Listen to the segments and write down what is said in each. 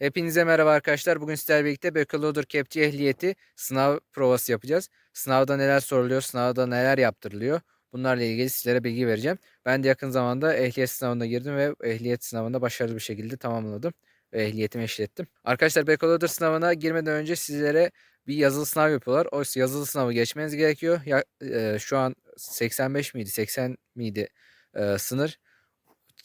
Hepinize merhaba arkadaşlar. Bugün sizlerle birlikte Backloader Kepçe ehliyeti sınav provası yapacağız. Sınavda neler soruluyor, sınavda neler yaptırılıyor. Bunlarla ilgili sizlere bilgi vereceğim. Ben de yakın zamanda ehliyet sınavına girdim ve ehliyet sınavında başarılı bir şekilde tamamladım. Ve ehliyetimi eşlettim. Arkadaşlar Backloader sınavına girmeden önce sizlere bir yazılı sınav yapıyorlar. O yazılı sınavı geçmeniz gerekiyor. Ya, e, şu an 85 miydi, 80 miydi e, sınır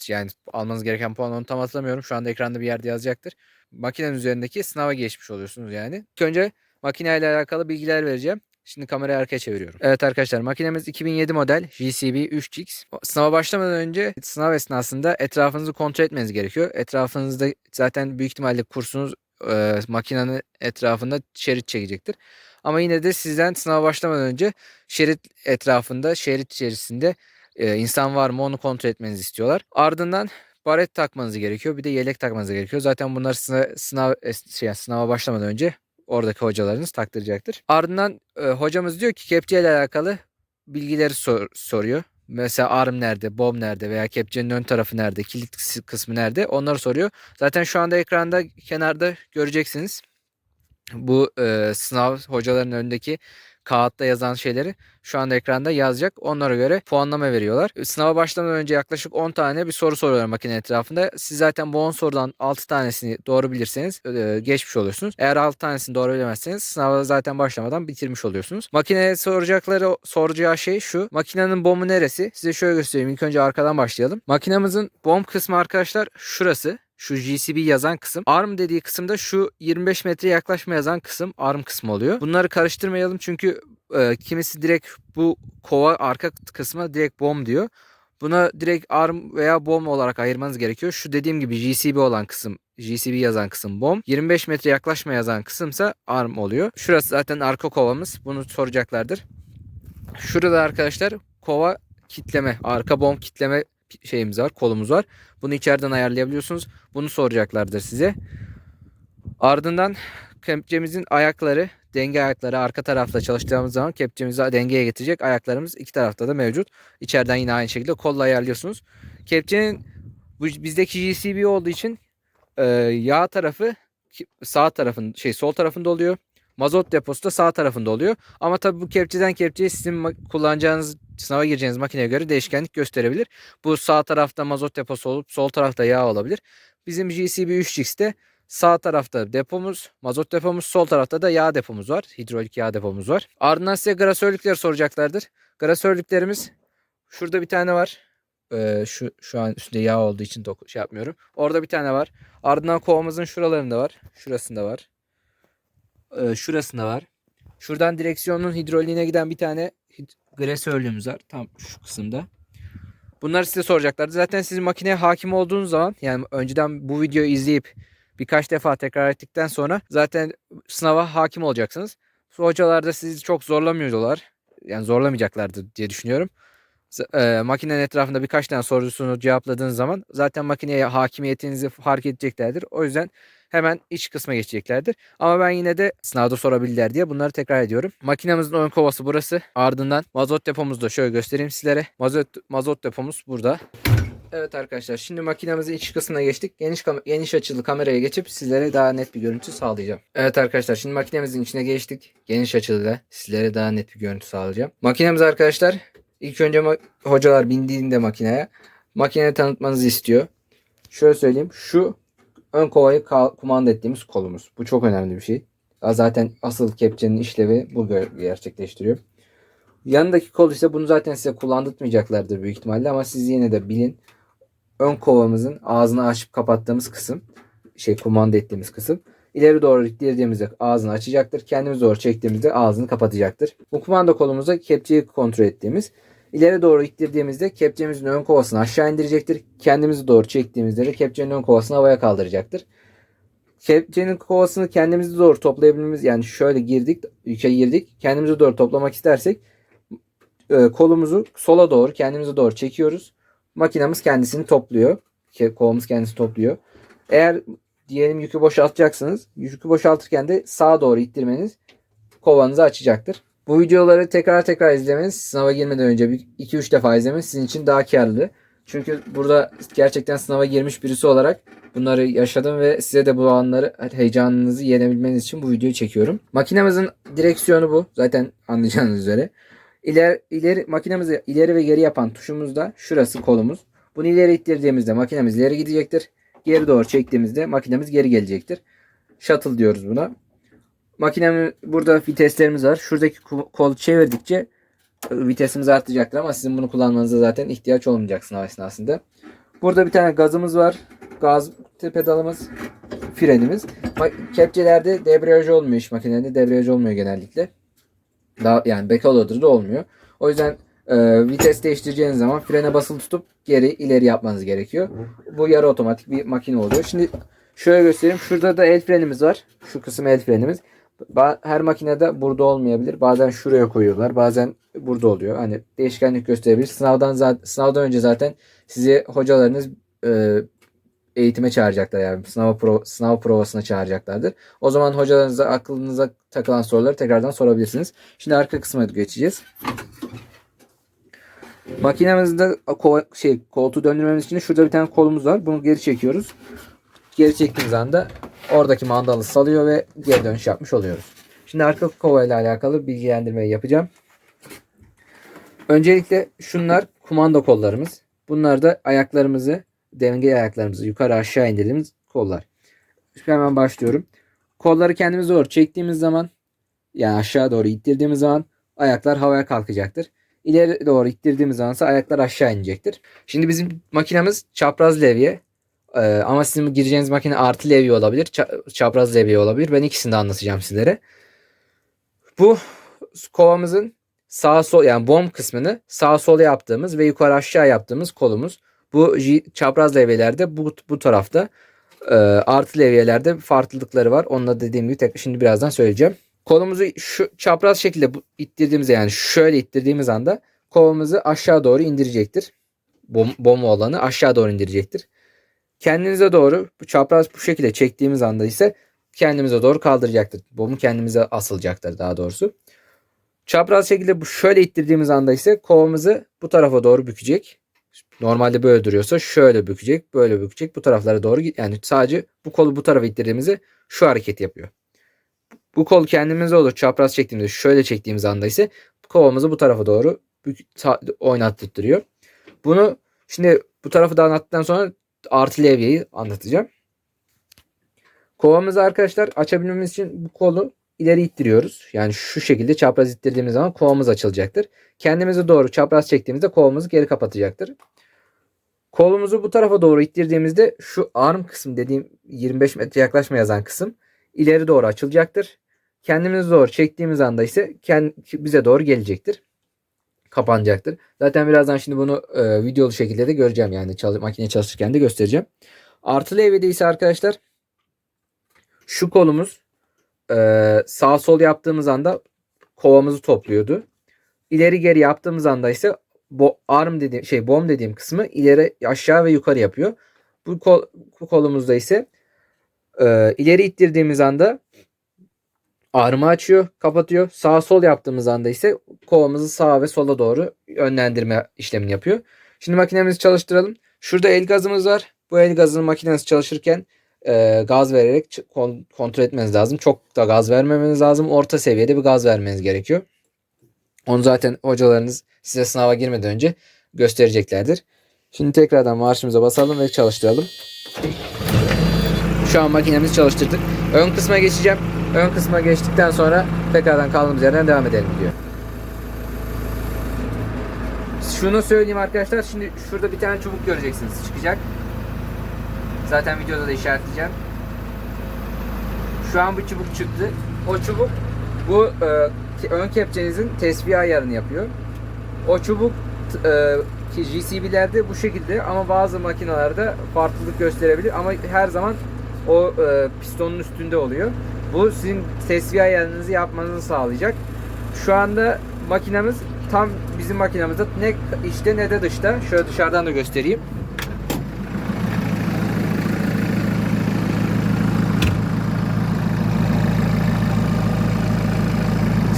yani almanız gereken puan onu tam hatırlamıyorum. Şu anda ekranda bir yerde yazacaktır. Makinenin üzerindeki sınava geçmiş oluyorsunuz yani. İlk önce makineyle alakalı bilgiler vereceğim. Şimdi kamerayı arkaya çeviriyorum. Evet arkadaşlar makinemiz 2007 model JCB 3X. Sınava başlamadan önce sınav esnasında etrafınızı kontrol etmeniz gerekiyor. Etrafınızda zaten büyük ihtimalle kursunuz e, makinenin etrafında şerit çekecektir. Ama yine de sizden sınava başlamadan önce şerit etrafında, şerit içerisinde e, insan var mı onu kontrol etmenizi istiyorlar. Ardından baret takmanız gerekiyor. Bir de yelek takmanız gerekiyor. Zaten bunlar sınav, sınav şey, sınava başlamadan önce oradaki hocalarınız taktıracaktır. Ardından e, hocamız diyor ki kepçe ile alakalı bilgileri sor, soruyor. Mesela arm nerede, bom nerede veya kepçenin ön tarafı nerede, kilit kısmı nerede onları soruyor. Zaten şu anda ekranda kenarda göreceksiniz. Bu e, sınav hocaların önündeki kağıtta yazan şeyleri şu anda ekranda yazacak. Onlara göre puanlama veriyorlar. Sınava başlamadan önce yaklaşık 10 tane bir soru soruyorlar makine etrafında. Siz zaten bu 10 sorudan 6 tanesini doğru bilirseniz e, geçmiş oluyorsunuz. Eğer 6 tanesini doğru bilemezseniz sınava zaten başlamadan bitirmiş oluyorsunuz. Makineye soracakları soracağı şey şu. Makinenin bomu neresi? Size şöyle göstereyim. İlk önce arkadan başlayalım. Makinamızın bom kısmı arkadaşlar şurası. Şu GCB yazan kısım. ARM dediği kısımda şu 25 metre yaklaşma yazan kısım ARM kısmı oluyor. Bunları karıştırmayalım çünkü e, kimisi direkt bu kova arka kısmına direkt bom diyor. Buna direkt ARM veya bom olarak ayırmanız gerekiyor. Şu dediğim gibi GCB olan kısım GCB yazan kısım bom. 25 metre yaklaşma yazan kısımsa ARM oluyor. Şurası zaten arka kovamız. Bunu soracaklardır. Şurada arkadaşlar kova kitleme, arka bom kitleme şeyimiz var, kolumuz var. Bunu içeriden ayarlayabiliyorsunuz. Bunu soracaklardır size. Ardından kepçemizin ayakları, denge ayakları arka tarafta çalıştığımız zaman kepçemizi dengeye getirecek ayaklarımız iki tarafta da mevcut. İçeriden yine aynı şekilde kolla ayarlıyorsunuz. Kepçenin bizdeki GCB olduğu için e, yağ tarafı sağ tarafın şey sol tarafında oluyor. Mazot deposu da sağ tarafında oluyor. Ama tabii bu kepçeden kepçeye sizin kullanacağınız sınava gireceğiniz makineye göre değişkenlik gösterebilir. Bu sağ tarafta mazot deposu olup sol tarafta yağ olabilir. Bizim GCB 3X'te sağ tarafta depomuz, mazot depomuz, sol tarafta da yağ depomuz var. Hidrolik yağ depomuz var. Ardından size grasörlükleri soracaklardır. Grasörlüklerimiz şurada bir tane var. Ee, şu şu an üstünde yağ olduğu için doku, şey yapmıyorum. Orada bir tane var. Ardından kovamızın şuralarında var. Şurasında var. Ee, şurasında var. Şuradan direksiyonun hidroliğine giden bir tane gresörlüğümüz var. Tam şu kısımda. Bunları size soracaklardı. Zaten siz makineye hakim olduğunuz zaman yani önceden bu videoyu izleyip birkaç defa tekrar ettikten sonra zaten sınava hakim olacaksınız. Hocalar da sizi çok zorlamıyorlar. Yani zorlamayacaklardı diye düşünüyorum. E, makinenin etrafında birkaç tane sorusunu cevapladığınız zaman zaten makineye hakimiyetinizi fark edeceklerdir. O yüzden hemen iç kısma geçeceklerdir. Ama ben yine de sınavda sorabilirler diye bunları tekrar ediyorum. Makinemizin ön kovası burası. Ardından mazot depomuz da şöyle göstereyim sizlere. Mazot, mazot depomuz burada. Evet arkadaşlar şimdi makinemizin iç kısmına geçtik. Geniş geniş açılı kameraya geçip sizlere daha net bir görüntü sağlayacağım. Evet arkadaşlar şimdi makinemizin içine geçtik. Geniş açılı sizlere daha net bir görüntü sağlayacağım. Makinemiz arkadaşlar ilk önce hocalar bindiğinde makineye makineyi tanıtmanızı istiyor. Şöyle söyleyeyim. Şu ön kovayı kumanda ettiğimiz kolumuz. Bu çok önemli bir şey. Zaten asıl kepçenin işlevi bu gerçekleştiriyor. Yanındaki kol ise bunu zaten size kullandırmayacaklardır büyük ihtimalle ama siz yine de bilin. Ön kovamızın ağzını açıp kapattığımız kısım, şey kumanda ettiğimiz kısım. İleri doğru ittirdiğimizde ağzını açacaktır. Kendimiz doğru çektiğimizde ağzını kapatacaktır. Bu kumanda kolumuzda kepçeyi kontrol ettiğimiz. İleri doğru ittirdiğimizde kepçemizin ön kovasını aşağı indirecektir. Kendimizi doğru çektiğimizde de kepçenin ön kovasını havaya kaldıracaktır. Kepçenin kovasını kendimizi doğru toplayabilmemiz yani şöyle girdik, yüke girdik. Kendimizi doğru toplamak istersek e, kolumuzu sola doğru kendimize doğru çekiyoruz. Makinamız kendisini topluyor. Kolumuz kendisi topluyor. Eğer diyelim yükü boşaltacaksınız. Yükü boşaltırken de sağa doğru ittirmeniz kovanızı açacaktır. Bu videoları tekrar tekrar izlemeniz, sınava girmeden önce 2-3 defa izlemeniz sizin için daha karlı. Çünkü burada gerçekten sınava girmiş birisi olarak bunları yaşadım ve size de bu anları heyecanınızı yenebilmeniz için bu videoyu çekiyorum. Makinemizin direksiyonu bu. Zaten anlayacağınız üzere. İleri, ileri makinemizi ileri ve geri yapan tuşumuz da şurası kolumuz. Bunu ileri ittirdiğimizde makinemiz ileri gidecektir. Geri doğru çektiğimizde makinemiz geri gelecektir. Shuttle diyoruz buna. Makinemin burada viteslerimiz var. Şuradaki ko- kolu çevirdikçe e, vitesimiz artacaktır ama sizin bunu kullanmanıza zaten ihtiyaç olmayacak sınav esnasında. Burada bir tane gazımız var. Gaz pedalımız, frenimiz. Kepçelerde debriyaj olmuyor iş makinelerinde. Debriyaj olmuyor genellikle. Daha yani backloader'da olmuyor. O yüzden e, vites değiştireceğiniz zaman frene basılı tutup geri ileri yapmanız gerekiyor. Bu yarı otomatik bir makine oluyor. Şimdi şöyle göstereyim. Şurada da el frenimiz var. Şu kısım el frenimiz. Her makinede burada olmayabilir. Bazen şuraya koyuyorlar. Bazen burada oluyor. Hani değişkenlik gösterebilir. Sınavdan zaten sınavdan önce zaten sizi hocalarınız e, eğitime çağıracaklar yani sınav pro, sınav provasına çağıracaklardır. O zaman hocalarınıza aklınıza takılan soruları tekrardan sorabilirsiniz. Şimdi arka kısma geçeceğiz. Makinemizde kova- şey koltuğu döndürmemiz için şurada bir tane kolumuz var. Bunu geri çekiyoruz. Geri çektiğimiz anda oradaki mandalı salıyor ve geri dönüş yapmış oluyoruz. Şimdi arka kova ile alakalı bilgilendirmeyi yapacağım. Öncelikle şunlar kumanda kollarımız. Bunlar da ayaklarımızı, denge ayaklarımızı yukarı aşağı indirdiğimiz kollar. Şimdi hemen başlıyorum. Kolları kendimize doğru çektiğimiz zaman yani aşağı doğru ittirdiğimiz zaman ayaklar havaya kalkacaktır. İleri doğru ittirdiğimiz zaman ise ayaklar aşağı inecektir. Şimdi bizim makinemiz çapraz levye. Ee, ama sizin gireceğiniz makine artı levye olabilir. ça- çapraz levye olabilir. Ben ikisini de anlatacağım sizlere. Bu kovamızın sağ sol yani bomb kısmını sağ sol yaptığımız ve yukarı aşağı yaptığımız kolumuz. Bu çapraz levyelerde bu, bu tarafta. Ee, artı levyelerde farklılıkları var. Onu da dediğim gibi tek, şimdi birazdan söyleyeceğim. Kolumuzu şu çapraz şekilde bu, ittirdiğimizde yani şöyle ittirdiğimiz anda kolumuzu aşağı doğru indirecektir. Bom, bomba olanı aşağı doğru indirecektir. Kendinize doğru bu çapraz bu şekilde çektiğimiz anda ise kendimize doğru kaldıracaktır. Bomu kendimize asılacaktır daha doğrusu. Çapraz şekilde bu şöyle ittirdiğimiz anda ise kovamızı bu tarafa doğru bükecek. Normalde böyle duruyorsa şöyle bükecek, böyle bükecek. Bu taraflara doğru git. Yani sadece bu kolu bu tarafa ittirdiğimizde şu hareket yapıyor. Bu kol kendimize olur çapraz çektiğimizde şöyle çektiğimiz anda ise kovamızı bu tarafa doğru oynattırıyor. Bunu şimdi bu tarafı da anlattıktan sonra artı levyeyi anlatacağım. Kovamızı arkadaşlar açabilmemiz için bu kolu ileri ittiriyoruz. Yani şu şekilde çapraz ittirdiğimiz zaman kovamız açılacaktır. Kendimize doğru çapraz çektiğimizde kolumuzu geri kapatacaktır. Kolumuzu bu tarafa doğru ittirdiğimizde şu arm kısım dediğim 25 metre yaklaşma yazan kısım ileri doğru açılacaktır. Kendimize doğru çektiğimiz anda ise bize doğru gelecektir. Kapanacaktır. Zaten birazdan şimdi bunu e, videolu şekilde de göreceğim. Yani çalış, makine çalışırken de göstereceğim. Artı levyede ise arkadaşlar şu kolumuz e, sağ sol yaptığımız anda kovamızı topluyordu. İleri geri yaptığımız anda ise bo arm dediğim şey bom dediğim kısmı ileri aşağı ve yukarı yapıyor. Bu, kol, bu kolumuzda ise e, ileri ittirdiğimiz anda armı açıyor, kapatıyor. Sağ sol yaptığımız anda ise kovamızı sağa ve sola doğru yönlendirme işlemini yapıyor. Şimdi makinemizi çalıştıralım. Şurada el gazımız var. Bu el gazının makinesi çalışırken e, gaz vererek kon- kontrol etmeniz lazım. Çok da gaz vermemeniz lazım. Orta seviyede bir gaz vermeniz gerekiyor. Onu zaten hocalarınız size sınava girmeden önce göstereceklerdir. Şimdi tekrardan marşımıza basalım ve çalıştıralım. Şu an makinemizi çalıştırdık. Ön kısma geçeceğim. Ön kısma geçtikten sonra tekrardan kaldığımız yerden devam edelim diyor. Şunu söyleyeyim arkadaşlar. Şimdi şurada bir tane çubuk göreceksiniz. Çıkacak. Zaten videoda da işaretleyeceğim. Şu an bu çubuk çıktı. O çubuk bu e, ön kepçenizin tesviye ayarını yapıyor. O çubuk e, ki GCB'lerde bu şekilde ama bazı makinelerde farklılık gösterebilir ama her zaman o e, pistonun üstünde oluyor. Bu sizin tesviye ayarınızı yapmanızı sağlayacak. Şu anda makinemiz tam bizim makinamızda ne içte ne de dışta. Şöyle dışarıdan da göstereyim.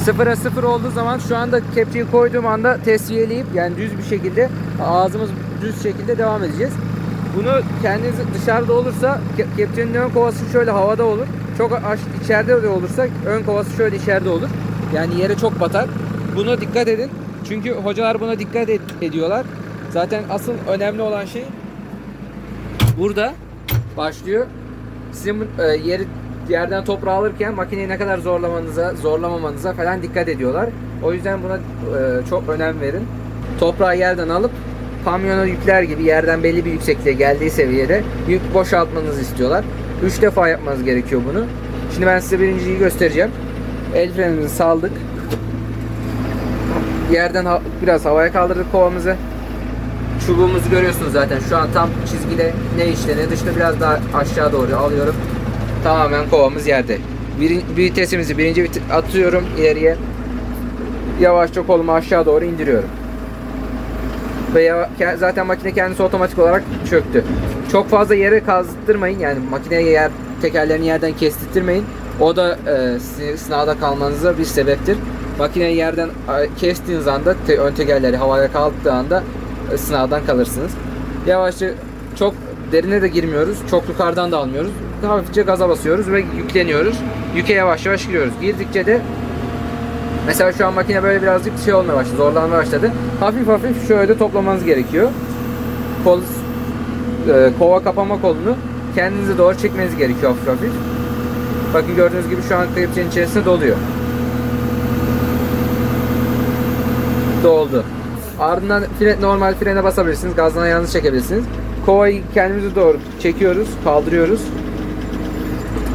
Sıfıra sıfır olduğu zaman şu anda kepçeyi koyduğum anda tesviyeleyip yani düz bir şekilde ağzımız düz şekilde devam edeceğiz. Bunu kendiniz dışarıda olursa ke- kepçenin ön kovası şöyle havada olur. Çok içeride de olursa ön kovası şöyle içeride olur. Yani yere çok batar. Buna dikkat edin. Çünkü hocalar buna dikkat et- ediyorlar. Zaten asıl önemli olan şey burada başlıyor. Sizin e, yeri yerden toprağı alırken makineyi ne kadar zorlamanıza, zorlamamanıza falan dikkat ediyorlar. O yüzden buna e, çok önem verin. Toprağı yerden alıp kamyona yükler gibi yerden belli bir yüksekliğe geldiği seviyede yük boşaltmanızı istiyorlar. 3 defa yapmanız gerekiyor bunu. Şimdi ben size birinciyi göstereceğim. El frenimizi saldık. Yerden ha- biraz havaya kaldırdık kovamızı. Çubuğumuzu görüyorsunuz zaten. Şu an tam çizgide ne içte ne dışta biraz daha aşağı doğru alıyorum. Tamamen kovamız yerde. Bir, vitesimizi birinci vit- atıyorum ileriye. Yavaşça kolumu aşağı doğru indiriyorum. Ve yava- ke- zaten makine kendisi otomatik olarak çöktü. Çok fazla yere kazdırmayın. Yani makineye yer tekerlerini yerden kestirtmeyin. O da e, sınavda kalmanıza bir sebeptir. Makineyi yerden kestiğiniz anda te- ön tekerleri havaya kalktığı anda e, sınavdan kalırsınız. Yavaşça çok derine de girmiyoruz. Çok yukarıdan da almıyoruz. Hafifçe gaza basıyoruz ve yükleniyoruz. Yüke yavaş yavaş giriyoruz. Girdikçe de Mesela şu an makine böyle birazcık şey olmaya başladı, zorlanmaya başladı. Hafif hafif şöyle toplamanız gerekiyor. Kol, e, kova kapama kolunu kendinize doğru çekmeniz gerekiyor hafif hafif. Bakın gördüğünüz gibi şu an klepçenin içerisinde doluyor. Doldu. Ardından fren, normal frene basabilirsiniz. Gazdan ayağınızı çekebilirsiniz. Kovayı kendimize doğru çekiyoruz, kaldırıyoruz.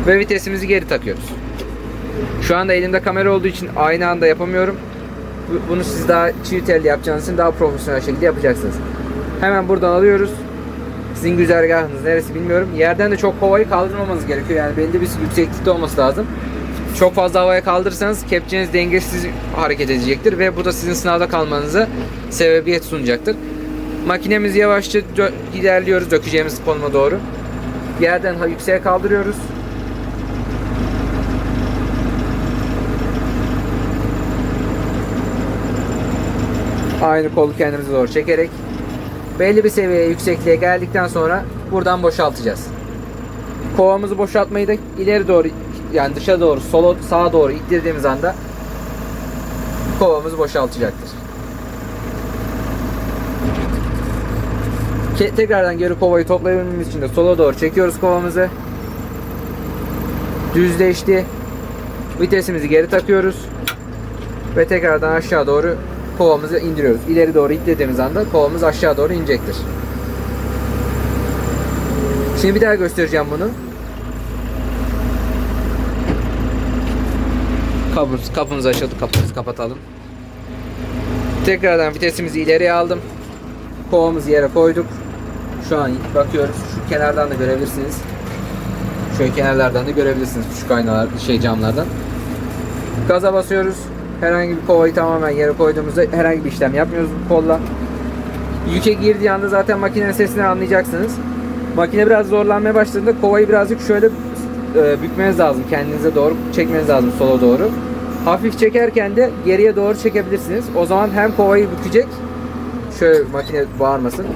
Ve vitesimizi geri takıyoruz. Şu anda elimde kamera olduğu için aynı anda yapamıyorum. Bu- Bunu siz daha çiğ telli yapacağınız için daha profesyonel şekilde yapacaksınız. Hemen buradan alıyoruz. Sizin güzergahınız neresi bilmiyorum. Yerden de çok kovayı kaldırmamanız gerekiyor. Yani belli bir yükseklikte olması lazım. Çok fazla havaya kaldırırsanız kepçeniz dengesiz hareket edecektir ve bu da sizin sınavda kalmanıza sebebiyet sunacaktır. Makinemizi yavaşça ilerliyoruz dökeceğimiz konuma doğru. Yerden ha- yükseğe kaldırıyoruz. Aynı kolu kendimize doğru çekerek belli bir seviyeye yüksekliğe geldikten sonra buradan boşaltacağız. Kovamızı boşaltmayı da ileri doğru yani dışa doğru sola sağa doğru ittirdiğimiz anda kovamız boşaltacaktır. Tekrardan geri kovayı toplayabilmemiz için de sola doğru çekiyoruz kovamızı. Düzleşti. Vitesimizi geri takıyoruz. Ve tekrardan aşağı doğru kovamızı indiriyoruz. İleri doğru itlediğimiz anda kovamız aşağı doğru inecektir. Şimdi bir daha göstereceğim bunu. Kapımız, kapımız açıldı. Kapımızı kapatalım. Tekrardan vitesimizi ileriye aldım. Kovamızı yere koyduk. Şu an bakıyoruz. Şu kenardan da görebilirsiniz. Şöyle kenarlardan da görebilirsiniz şu kaynalar şey camlardan. Gaza basıyoruz. Herhangi bir kovayı tamamen yere koyduğumuzda herhangi bir işlem yapmıyoruz bu kolla. Yüke girdiği anda zaten makinenin sesini anlayacaksınız. Makine biraz zorlanmaya başladığında kovayı birazcık şöyle e, bükmeniz lazım. Kendinize doğru çekmeniz lazım sola doğru. Hafif çekerken de geriye doğru çekebilirsiniz. O zaman hem kovayı bükecek. Şöyle makine bağırmasın.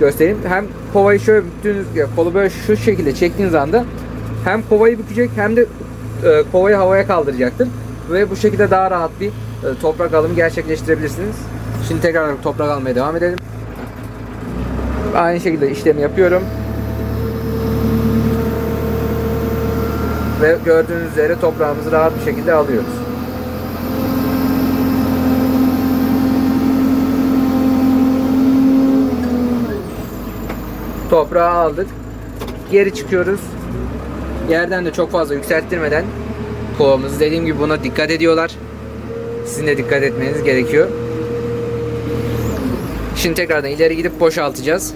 Göstereyim. Hem kovayı şöyle büktüğünüz kolu böyle şu şekilde çektiğiniz anda hem kovayı bükecek hem de e, kovayı havaya kaldıracaktır. Ve bu şekilde daha rahat bir e, toprak alımı gerçekleştirebilirsiniz. Şimdi tekrar toprak almaya devam edelim. Aynı şekilde işlemi yapıyorum. Ve gördüğünüz üzere toprağımızı rahat bir şekilde alıyoruz. Toprağı aldık. Geri çıkıyoruz. Yerden de çok fazla yükselttirmeden kovamızı dediğim gibi buna dikkat ediyorlar. Sizin de dikkat etmeniz gerekiyor. Şimdi tekrardan ileri gidip boşaltacağız.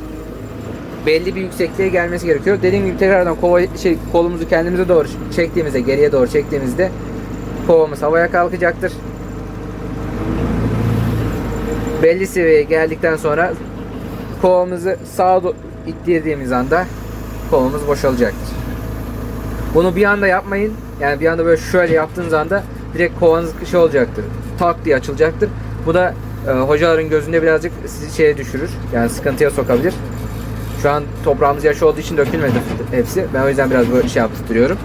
Belli bir yüksekliğe gelmesi gerekiyor. Dediğim gibi tekrardan kova şey kolumuzu kendimize doğru çektiğimizde, geriye doğru çektiğimizde kovamız havaya kalkacaktır. Belli seviyeye geldikten sonra kovamızı sağa ittirdiğimiz anda kovamız boşalacaktır. Bunu bir anda yapmayın. Yani bir anda böyle şöyle yaptığınız anda direkt kovanız şey olacaktır. Tak diye açılacaktır. Bu da e, hocaların gözünde birazcık sizi şeye düşürür. Yani sıkıntıya sokabilir. Şu an toprağımız yaş olduğu için dökülmedi hepsi. Ben o yüzden biraz böyle şey yaptırıyorum.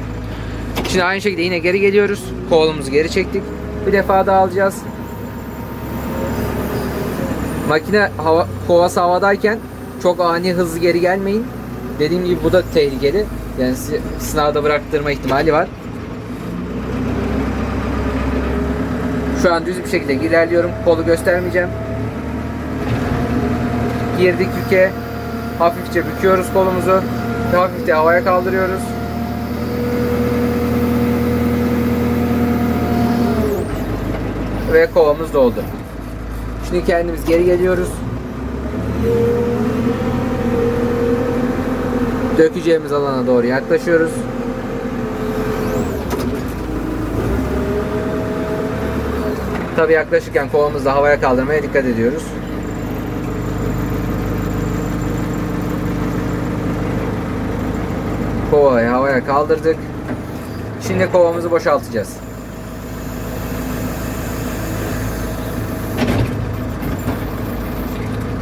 Şimdi aynı şekilde yine geri geliyoruz. Kolumuzu geri çektik. Bir defa daha alacağız. Makine hava, kovası havadayken çok ani hızlı geri gelmeyin. Dediğim gibi bu da tehlikeli. Yani sınavda bıraktırma ihtimali var. Şu an düz bir şekilde ilerliyorum. Kolu göstermeyeceğim. Girdik yüke. Hafifçe büküyoruz kolumuzu. Hafifçe havaya kaldırıyoruz. Ve kovamız doldu. Şimdi kendimiz geri geliyoruz. Dökeceğimiz alana doğru yaklaşıyoruz. Tabi yaklaşırken kovamızı havaya kaldırmaya dikkat ediyoruz. Kovayı havaya kaldırdık. Şimdi kovamızı boşaltacağız.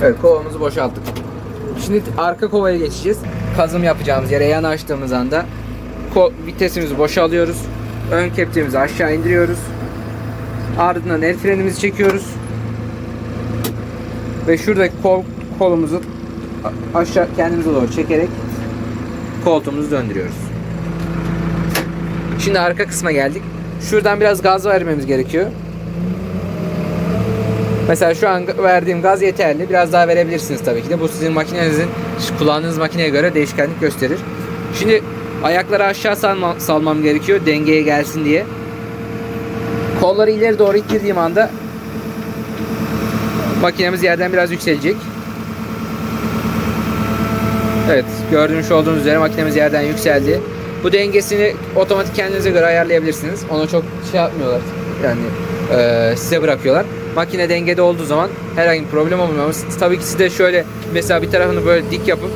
Evet kovamızı boşalttık. Şimdi arka kovaya geçeceğiz. Kazım yapacağımız yere yanaştığımız anda ko- vitesimizi boşalıyoruz. Ön kepçemizi aşağı indiriyoruz. Ardından el frenimizi çekiyoruz. Ve şuradaki kol, kolumuzu aşağı kendimize doğru çekerek koltuğumuzu döndürüyoruz. Şimdi arka kısma geldik. Şuradan biraz gaz vermemiz gerekiyor. Mesela şu an verdiğim gaz yeterli. Biraz daha verebilirsiniz tabii ki de. Bu sizin makinenizin, kullandığınız makineye göre değişkenlik gösterir. Şimdi ayakları aşağı salma, salmam gerekiyor dengeye gelsin diye. Kolları ileri doğru ittirdiğim anda makinemiz yerden biraz yükselecek. Evet gördüğünüz olduğunuz üzere makinemiz yerden yükseldi. Bu dengesini otomatik kendinize göre ayarlayabilirsiniz. Ona çok şey yapmıyorlar. Yani e, size bırakıyorlar. Makine dengede olduğu zaman herhangi bir problem olmuyor. Tabii ki siz de şöyle mesela bir tarafını böyle dik yapıp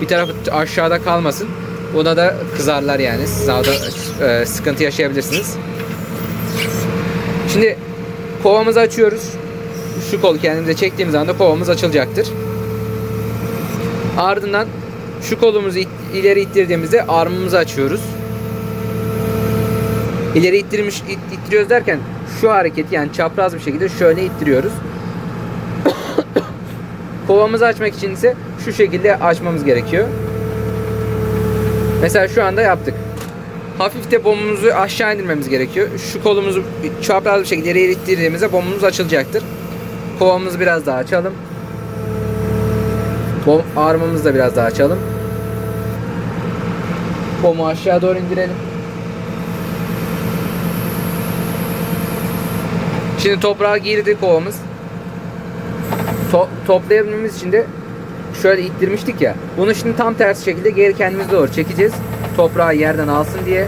bir tarafı aşağıda kalmasın. Buna da kızarlar yani. Siz orada e, sıkıntı yaşayabilirsiniz. Şimdi kovamızı açıyoruz. Şu kolu kendimize çektiğimiz anda kovamız açılacaktır. Ardından şu kolumuzu it- ileri ittirdiğimizde armımızı açıyoruz. İleri ittirmiş it- ittiriyoruz derken şu hareketi yani çapraz bir şekilde şöyle ittiriyoruz. Kovamızı açmak için ise şu şekilde açmamız gerekiyor. Mesela şu anda yaptık. Hafif de bombumuzu aşağı indirmemiz gerekiyor. Şu kolumuzu çapraz bir şekilde ileri ittirdiğimizde bombumuz açılacaktır. Kovamızı biraz daha açalım. Bom armamızı da biraz daha açalım. Bomu aşağı doğru indirelim. Şimdi toprağa girdi kovamız. To toplayabilmemiz için de şöyle ittirmiştik ya. Bunu şimdi tam tersi şekilde geri kendimize doğru çekeceğiz. Toprağı yerden alsın diye.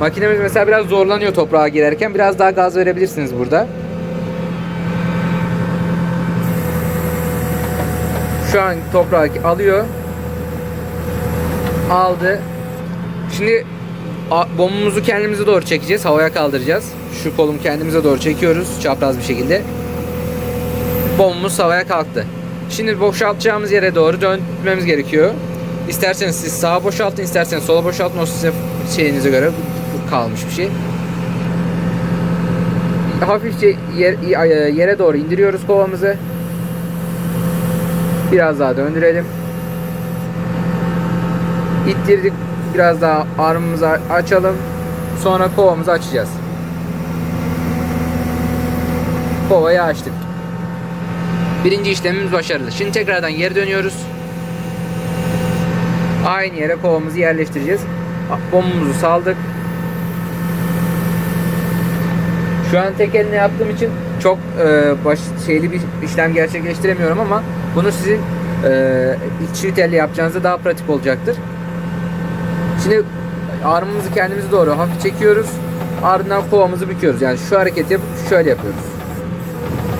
Makinemiz mesela biraz zorlanıyor toprağa girerken. Biraz daha gaz verebilirsiniz burada. Şu an toprağı alıyor. Aldı. Şimdi bombumuzu kendimize doğru çekeceğiz. Havaya kaldıracağız. Şu kolumu kendimize doğru çekiyoruz. Çapraz bir şekilde. Bombumuz havaya kalktı. Şimdi boşaltacağımız yere doğru dönmemiz gerekiyor. İsterseniz siz sağa boşaltın, isterseniz sola boşaltın. O size şeyinize göre kalmış bir şey. Hafifçe yer- yere doğru indiriyoruz kovamızı. Biraz daha döndürelim. İttirdik. Biraz daha armımızı açalım. Sonra kovamızı açacağız. Kovayı açtık. Birinci işlemimiz başarılı. Şimdi tekrardan geri dönüyoruz. Aynı yere kovamızı yerleştireceğiz. Bombumuzu saldık. Şu an tek eline yaptığım için çok e, baş şeyli bir işlem gerçekleştiremiyorum ama bunu sizin e, çift elle yapacağınızda daha pratik olacaktır. Şimdi armımızı kendimize doğru hafif çekiyoruz. Ardından kovamızı büküyoruz. Yani şu hareketi yapıp şöyle yapıyoruz.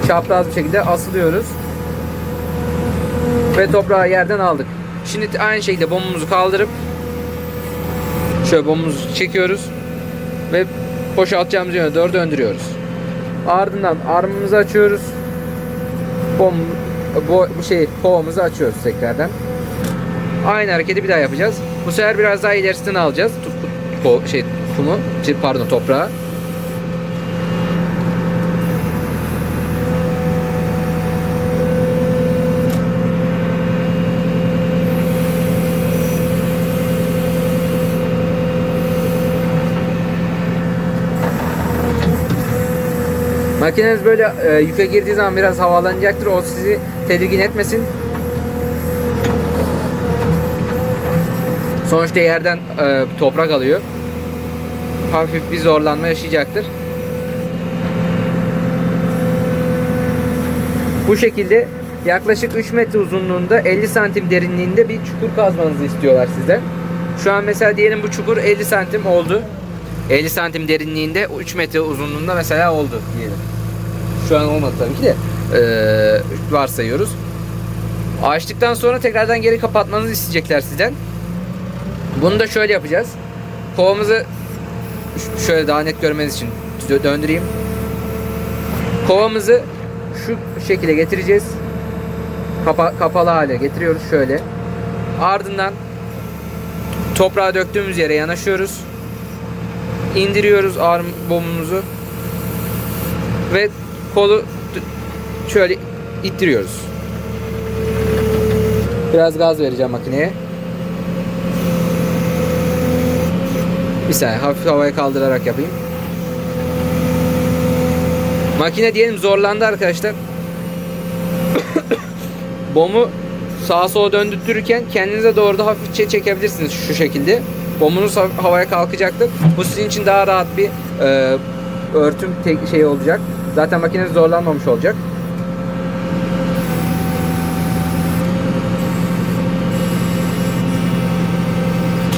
Çapraz bir şekilde asılıyoruz. Ve toprağı yerden aldık. Şimdi aynı şekilde bombumuzu kaldırıp şöyle bombumuzu çekiyoruz ve boşaltacağımız yöne doğru döndürüyoruz. Ardından armımızı açıyoruz. bom bu şey kovamızı açıyoruz tekrardan. Aynı hareketi bir daha yapacağız. Bu sefer biraz daha ilerisinden alacağız. Tu- ko- şey kumu, pardon toprağı. Makineniz böyle e, yüke girdiği zaman biraz havalanacaktır. O sizi tedirgin etmesin. Sonuçta yerden e, toprak alıyor. Hafif bir zorlanma yaşayacaktır. Bu şekilde yaklaşık 3 metre uzunluğunda 50 santim derinliğinde bir çukur kazmanızı istiyorlar sizden. Şu an mesela diyelim bu çukur 50 santim oldu. 50 santim derinliğinde 3 metre uzunluğunda mesela oldu diyelim. Şu an olmadı tabii ki de ee, varsayıyoruz. Açtıktan sonra tekrardan geri kapatmanızı isteyecekler sizden. Bunu da şöyle yapacağız. Kovamızı şöyle daha net görmeniz için dö- döndüreyim. Kovamızı şu şekilde getireceğiz. Kapa kapalı hale getiriyoruz şöyle. Ardından toprağa döktüğümüz yere yanaşıyoruz. İndiriyoruz arm bomumuzu ve kolu şöyle ittiriyoruz. Biraz gaz vereceğim makineye. Bir saniye hafif havaya kaldırarak yapayım. Makine diyelim zorlandı arkadaşlar. Bomu sağa sola döndürürken kendinize doğru da hafifçe çekebilirsiniz şu şekilde. Bomunuz ha- havaya kalkacaktır. Bu sizin için daha rahat bir e, örtüm tek şey olacak. Zaten makineniz zorlanmamış olacak.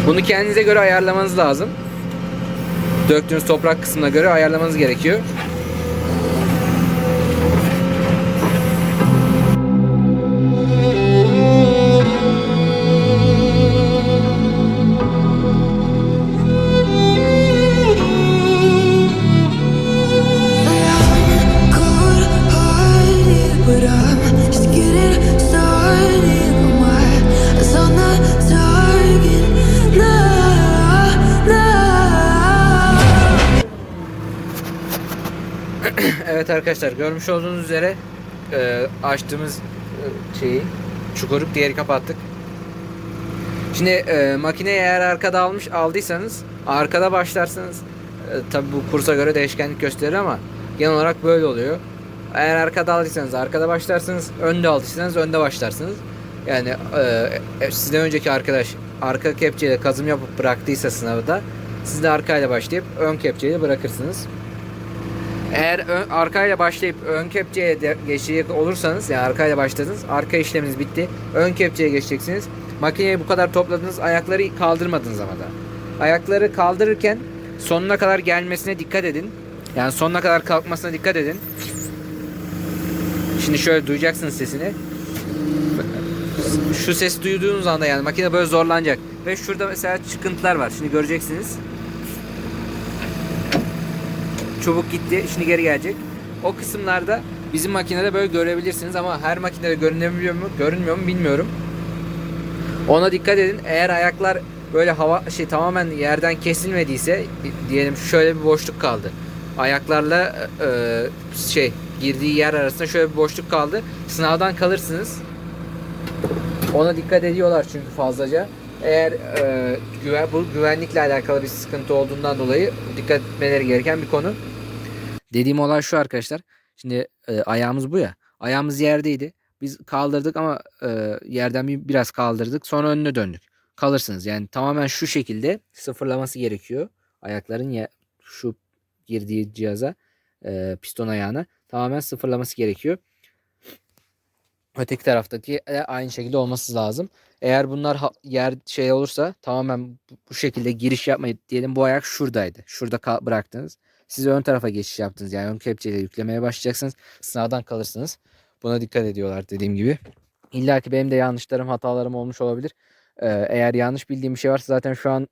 Bunu kendinize göre ayarlamanız lazım. Döktüğünüz toprak kısmına göre ayarlamanız gerekiyor. Arkadaşlar görmüş olduğunuz üzere e, açtığımız e, şeyi çukuru diğeri kapattık. Şimdi e, makine eğer arkada almış aldıysanız arkada başlarsınız. E, tabi bu kursa göre değişkenlik gösterir ama genel olarak böyle oluyor. Eğer arkada aldıysanız arkada başlarsınız. Önde aldıysanız önde başlarsınız. Yani e, e, sizden önceki arkadaş arka kepçeyle kazım yapıp bıraktıysa sınavda siz de arkayla başlayıp ön kepçeyle bırakırsınız. Eğer ön, arkayla başlayıp ön kepçeye de geçecek olursanız yani arkayla başladınız. Arka işleminiz bitti. Ön kepçeye geçeceksiniz. Makineyi bu kadar topladınız. Ayakları kaldırmadınız ama da. Ayakları kaldırırken sonuna kadar gelmesine dikkat edin. Yani sonuna kadar kalkmasına dikkat edin. Şimdi şöyle duyacaksınız sesini. Şu sesi duyduğunuz anda yani makine böyle zorlanacak. Ve şurada mesela çıkıntılar var. Şimdi göreceksiniz. Çubuk gitti. Şimdi geri gelecek. O kısımlarda bizim makinede böyle görebilirsiniz ama her makinede görünebiliyor mu, görünmüyor mu bilmiyorum. Ona dikkat edin. Eğer ayaklar böyle hava şey tamamen yerden kesilmediyse diyelim şöyle bir boşluk kaldı. Ayaklarla e, şey girdiği yer arasında şöyle bir boşluk kaldı. Sınavdan kalırsınız. Ona dikkat ediyorlar çünkü fazlaca. Eğer e, güven, bu güvenlikle alakalı bir sıkıntı olduğundan dolayı dikkat etmeleri gereken bir konu. Dediğim olay şu arkadaşlar. Şimdi e, ayağımız bu ya. Ayağımız yerdeydi. Biz kaldırdık ama e, yerden bir biraz kaldırdık. Sonra önüne döndük. Kalırsınız. Yani tamamen şu şekilde sıfırlaması gerekiyor. Ayakların ya, şu girdiği cihaza e, piston ayağına tamamen sıfırlaması gerekiyor. Öteki taraftaki de aynı şekilde olması lazım. Eğer bunlar yer şey olursa tamamen bu- şekilde giriş yapmayıp diyelim bu ayak şuradaydı. Şurada bıraktınız. Siz ön tarafa geçiş yaptınız. Yani ön kepçeyle yüklemeye başlayacaksınız. Sınavdan kalırsınız. Buna dikkat ediyorlar dediğim gibi. İlla ki benim de yanlışlarım, hatalarım olmuş olabilir. Ee, eğer yanlış bildiğim bir şey varsa zaten şu an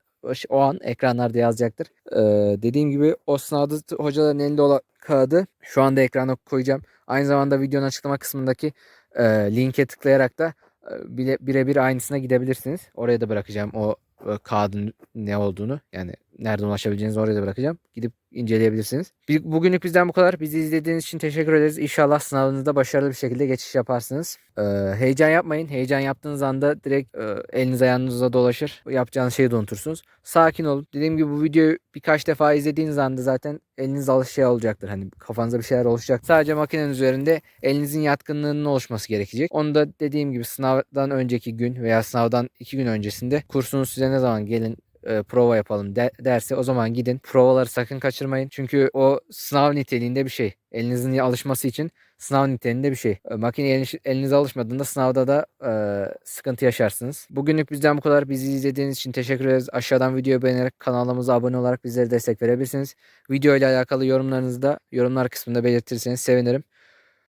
o an ekranlarda yazacaktır. Ee, dediğim gibi o sınavda hocaların elinde olan kağıdı şu anda ekrana koyacağım. Aynı zamanda videonun açıklama kısmındaki e, linke tıklayarak da e, birebir aynısına gidebilirsiniz. Oraya da bırakacağım o e, kağıdın ne olduğunu. Yani nereden ulaşabileceğinizi oraya da bırakacağım. Gidip inceleyebilirsiniz. Bugünlük bizden bu kadar. Bizi izlediğiniz için teşekkür ederiz. İnşallah sınavınızda başarılı bir şekilde geçiş yaparsınız. Ee, heyecan yapmayın. Heyecan yaptığınız anda direkt e, eliniz ayağınıza dolaşır. Yapacağınız şeyi de unutursunuz. Sakin olun. Dediğim gibi bu videoyu birkaç defa izlediğiniz anda zaten eliniz alışıyor olacaktır. Hani kafanızda bir şeyler oluşacak. Sadece makinenin üzerinde elinizin yatkınlığının oluşması gerekecek. Onu da dediğim gibi sınavdan önceki gün veya sınavdan iki gün öncesinde kursunuz size ne zaman gelin e, prova yapalım de- derse o zaman gidin. Provaları sakın kaçırmayın. Çünkü o sınav niteliğinde bir şey. Elinizin alışması için sınav niteliğinde bir şey. E, Makine eliniz- elinize alışmadığında sınavda da e, sıkıntı yaşarsınız. Bugünlük bizden bu kadar. Bizi izlediğiniz için teşekkür ederiz. Aşağıdan videoyu beğenerek kanalımıza abone olarak bizlere destek verebilirsiniz. Video ile alakalı yorumlarınızı da yorumlar kısmında belirtirseniz sevinirim.